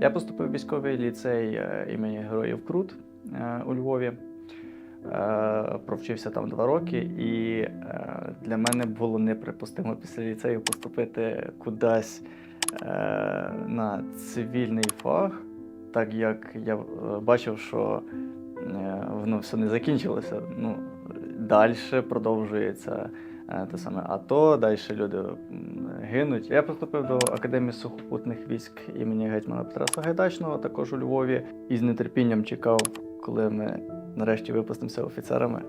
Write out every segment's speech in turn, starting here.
Я поступив в військовий ліцей е, імені Героїв Крут е, у Львові. Е, Провчився там два роки, і для мене було неприпустимо після ліцею поступити кудись на цивільний фах, так як я бачив, що воно все не закінчилося. Ну, далі продовжується те саме АТО, далі люди гинуть. Я поступив до Академії сухопутних військ імені гетьмана Петра Сагайдачного, також у Львові, і з нетерпінням чекав, коли ми нарешті випустимося офіцерами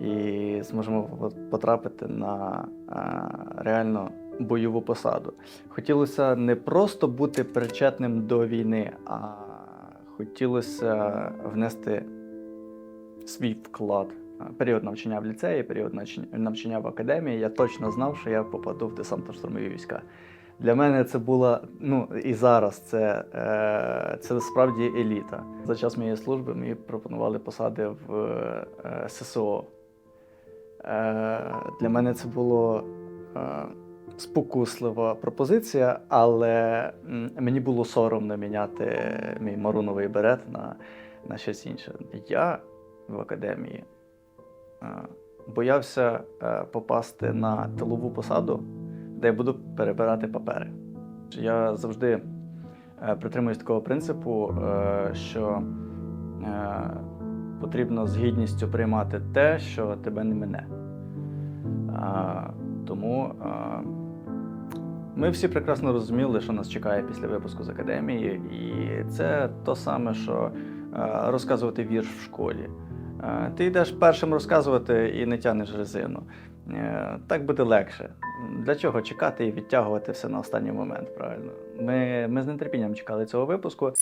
і зможемо потрапити на е, реально бойову посаду. Хотілося не просто бути причетним до війни, а хотілося внести свій вклад. Період навчання в ліцеї, період навчання- в академії, я точно знав, що я попаду в десантно-штурмові війська. Для мене це була, ну і зараз це, е, це справді еліта. За час моєї служби мені пропонували посади в е, ССО. Е, для мене це було е, спокуслива пропозиція, але мені було соромно міняти мій маруновий берет на, на щось інше. Я в академії боявся е, попасти на тилову посаду, де я буду перебирати папери. Я завжди е, притримуюсь такого принципу, е, що е, потрібно з гідністю приймати те, що тебе не мине. Тому ми всі прекрасно розуміли, що нас чекає після випуску з академії, і це то саме, що розказувати вірш в школі. Ти йдеш першим розказувати і не тянеш резину. Е, Так буде легше. Для чого чекати і відтягувати все на останній момент, правильно? Ми, ми з нетерпінням чекали цього випуску.